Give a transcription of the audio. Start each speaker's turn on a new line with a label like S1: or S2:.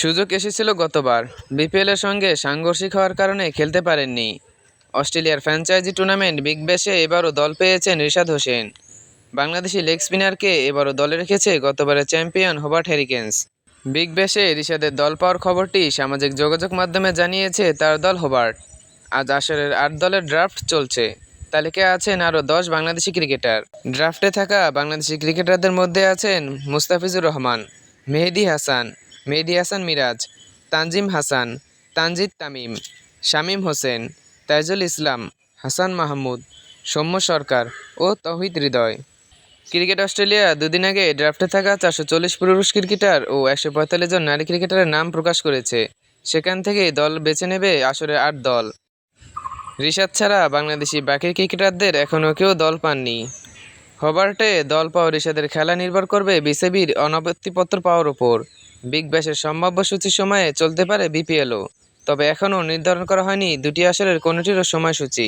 S1: সুযোগ এসেছিল গতবার। বিপিএলের সঙ্গে সাংঘর্ষিক হওয়ার কারণে খেলতে পারেননি। অস্ট্রেলিয়ার ফ্র্যাঞ্চাইজি টুর্নামেন্ট বিগ ব্যাশে এবারও দল পেয়েছেন রিশাদ হোসেন। বাংলাদেশি লেগ স্পিনারকে এবারও দলে রেখেছে গতবারের চ্যাম্পিয়ন হোবার্ট হ্যারিকেন্স। বিগ ব্যাশে রিশাদের দল পাওয়ার খবরটি সামাজিক যোগাযোগ মাধ্যমে জানিয়েছে তার দল হোবার্ট। আজ আসরের আট দলের ড্রাফট চলছে। তালিকায় আছেন আরও দশ বাংলাদেশি ক্রিকেটার। ড্রাফটে থাকা বাংলাদেশি ক্রিকেটারদের মধ্যে আছেন মুস্তাফিজুর রহমান, মেহেদি হাসান মেহেদি হাসান মিরাজ, তানজিম হাসান, তানজিদ তামিম, শামীম হোসেন, তাইজুল ইসলাম, হাসান মাহমুদ, সৌম্য সরকার ও তহিদ হৃদয়। ক্রিকেট অস্ট্রেলিয়া দুদিন আগে ড্রাফটে থাকা চারশো চল্লিশ পুরুষ ক্রিকেটার ও একশো পঁয়তাল্লিশ জন নারী ক্রিকেটারের নাম প্রকাশ করেছে। সেখান থেকেই দল বেছে নেবে আসরে আট দল। রিশাদ ছাড়া বাংলাদেশি বাকি ক্রিকেটারদের এখনও কেউ দল পাননি। হবার্টে দল পাওয়া ইসাদের খেলা নির্ভর করবে বিসিবির অনাপত্তিপত্র পাওয়ার ওপর বিগ ব্যাশের সম্ভাব্য সূচির সময়ে চলতে পারে বিপিএলও। তবে এখনও নির্ধারণ করা হয়নি দুটি আসরের কোনোটিরও সময়সূচি।